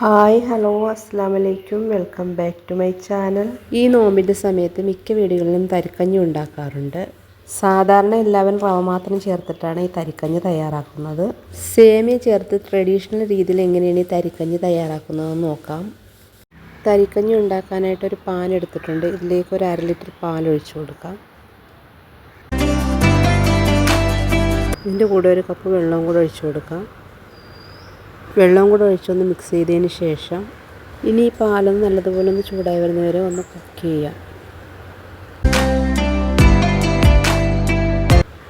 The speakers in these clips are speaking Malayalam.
ഹായ് ഹലോ അസ്സാം വലൈക്കും welcome back to my channel. ഈ നോമ്പിന്റെ സമയത്ത് മിക്ക വീടുകളിലും തരിക്കഞ്ഞി ഉണ്ടാക്കാറുണ്ട്. സാധാരണ എല്ലാവരും റവ മാത്രം ചേർത്തിട്ടാണ് ഈ തരിക്കഞ്ഞ് തയ്യാറാക്കുന്നത്. സേമിയ ചേർത്ത് ട്രഡീഷണൽ രീതിയിൽ എങ്ങനെയാണ് ഈ തരിക്കഞ്ഞ് തയ്യാറാക്കുന്നതെന്ന് നോക്കാം. തരിക്കഞ്ഞി ഉണ്ടാക്കാനായിട്ട് ഒരു പാൻ എടുത്തിട്ടുണ്ട്. ഇതിലേക്ക് ഒരു അര ലിറ്റർ പാൽ ഒഴിച്ചു കൊടുക്കാം. ഇതിന്റെ കൂടെ ഒരു കപ്പ് വെള്ളവും കൂടെ ഒഴിച്ചു കൊടുക്കാം. വെള്ളവും കൂടെ ഒഴിച്ചൊന്ന് മിക്സ് ചെയ്തതിന് ശേഷം ഇനി പാലൊന്ന് നല്ലതുപോലെ ഒന്ന് ചൂടായി വരുന്നവരെ ഒന്ന് കുക്ക് ചെയ്യാം.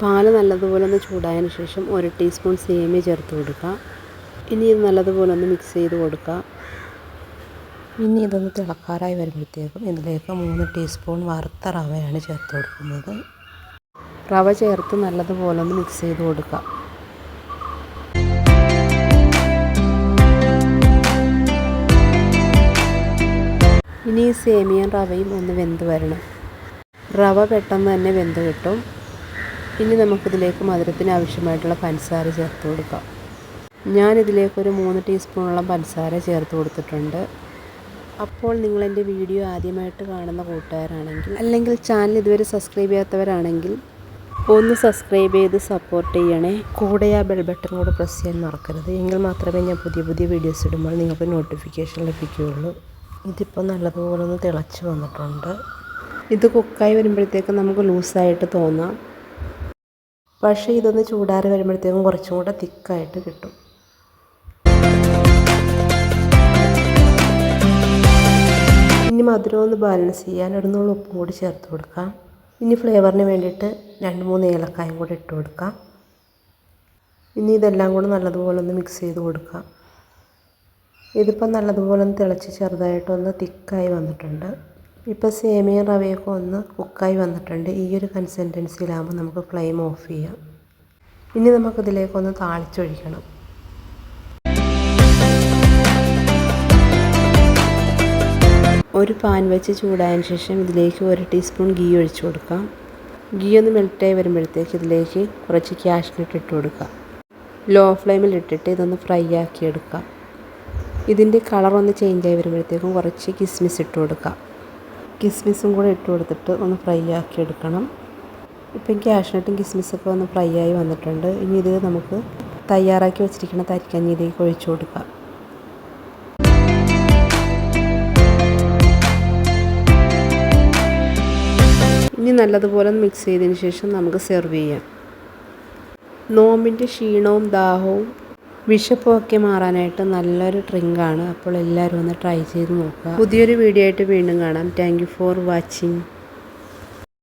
പാൽ നല്ലതുപോലെ ഒന്ന് ചൂടായതിന് ശേഷം ഒരു ടീസ്പൂൺ സേമിയ ചേർത്ത് കൊടുക്കുക ഇനി ഇത് നല്ലതുപോലെ ഒന്ന് മിക്സ് ചെയ്ത് കൊടുക്കുക ഇനി ഇതൊന്ന് തിളക്കാറായി വരുമ്പോഴത്തേക്കും ഇതിലേക്ക് മൂന്ന് ടീസ്പൂൺ വറുത്ത റവയാണ് ചേർത്ത് കൊടുക്കുന്നത്. റവ ചേർത്ത് നല്ലതുപോലെ ഒന്ന് മിക്സ് ചെയ്ത് കൊടുക്കുക ഇനി ഈ റവയും ഒന്ന് വെന്ത് വരണം. റവ പെട്ടെന്ന് തന്നെ വെന്ത് കിട്ടും. ഇനി നമുക്കിതിലേക്ക് മധുരത്തിന് ആവശ്യമായിട്ടുള്ള പഞ്ചസാര ചേർത്ത് കൊടുക്കാം. ഞാനിതിലേക്കൊരു മൂന്ന് ടീസ്പൂണോളം പഞ്ചസാര ചേർത്ത് കൊടുത്തിട്ടുണ്ട്. അപ്പോൾ നിങ്ങൾ എന്റെ വീഡിയോ ആദ്യമായിട്ട് കാണുന്ന കൂട്ടുകാരാണെങ്കിൽ അല്ലെങ്കിൽ ചാനൽ ഇതുവരെ സബ്സ്ക്രൈബ് ചെയ്യാത്തവരാണെങ്കിൽ ഒന്ന് സബ്സ്ക്രൈബ് ചെയ്ത് സപ്പോർട്ട് ചെയ്യണേ. കൂടെ ആ ബെൽ ബട്ടൺ കൂടെ പ്രസ് ചെയ്യാൻ മറക്കരുത്. എങ്കിൽ മാത്രമേ ഞാൻ പുതിയ പുതിയ വീഡിയോസ് ഇടുമ്പോൾ നിങ്ങൾക്ക് നോട്ടിഫിക്കേഷൻ ലഭിക്കുകയുള്ളൂ. ഇതിപ്പോൾ നല്ലതുപോലെ ഒന്ന് തിളച്ച് വന്നിട്ടുണ്ട്. ഇത് കുക്കായി വരുമ്പോഴത്തേക്കും നമുക്ക് ലൂസായിട്ട് തോന്നാം. പക്ഷേ ഇതൊന്ന് ചൂടാറി വരുമ്പോഴത്തേക്കും കുറച്ചും കൂടെ തിക്കായിട്ട് കിട്ടും. ഇനി മധുരം ഒന്ന് ബാലൻസ് ചെയ്യാൻ ഒരു നുള്ളു ഉപ്പും കൂടി ചേർത്ത് കൊടുക്കാം. ഇനി ഫ്ലേവറിന് വേണ്ടിയിട്ട് രണ്ട് മൂന്ന് ഏലക്കായും കൂടി ഇട്ട് കൊടുക്കാം. ഇനി ഇതെല്ലാം കൂടെ നല്ലതുപോലെ ഒന്ന് മിക്സ് ചെയ്ത് കൊടുക്കാം. ഇതിപ്പോൾ നല്ലതുപോലെ ഒന്ന് തിളച്ച് ചെറുതായിട്ടൊന്ന് തിക്കായി വന്നിട്ടുണ്ട്. ഇപ്പോൾ സേമിയ റവയൊക്കെ ഒന്ന് കുക്കായി വന്നിട്ടുണ്ട്. ഈ ഒരു കൺസിസ്റ്റൻസിയിലാകുമ്പോൾ നമുക്ക് ഫ്ലെയിം ഓഫ് ചെയ്യാം. ഇനി നമുക്കിതിലേക്കൊന്ന് താളിച്ചൊഴിക്കണം. ഒരു പാൻ വെച്ച് ചൂടായതിന് ശേഷം ഇതിലേക്ക് ഒരു ടീസ്പൂൺ ഗീ ഒഴിച്ചു കൊടുക്കാം. ഗീ ഒന്ന് മെൽറ്റായി വരുമ്പോഴത്തേക്ക് ഇതിലേക്ക് കുറച്ച് ക്യാഷ്നട്ട് ഇട്ട് കൊടുക്കാം. ലോ ഫ്ലെയിമിൽ ഇട്ടിട്ട് ഇതൊന്ന് ഫ്രൈ ആക്കി എടുക്കാം ഇതിന്റെ കളർ ഒന്ന് ചേഞ്ചായി വരുമ്പോഴത്തേക്കും കുറച്ച് കിസ്മിസ് ഇട്ട് കൊടുക്കാം. കിസ്മിസും കൂടെ ഇട്ട് കൊടുത്തിട്ട് ഒന്ന് ഫ്രൈ ആക്കി എടുക്കണം. ഇപ്പം ക്യാഷ്നട്ടും കിസ്മിസൊക്കെ ഒന്ന് ഫ്രൈ ആയി വന്നിട്ടുണ്ട്. ഇനി ഇത് നമുക്ക് തയ്യാറാക്കി വെച്ചിരിക്കുന്ന തരിക്കഞ്ഞിയിലേക്ക് ഒഴിച്ചു കൊടുക്കാം. ഇനി നല്ലതുപോലെ മിക്സ് ചെയ്തതിന് ശേഷം നമുക്ക് സെർവ് ചെയ്യാം. നോമ്പിന്റെ ക്ഷീണവും ദാഹവും വിശപ്പും ഒക്കെ മാറാനായിട്ട് നല്ലൊരു ഡ്രിങ്കാണ്. അപ്പോൾ എല്ലാവരും ഒന്ന് ട്രൈ ചെയ്ത് നോക്കുക. പുതിയൊരു വീഡിയോ ആയിട്ട് വീണ്ടും കാണാം. Thank for watching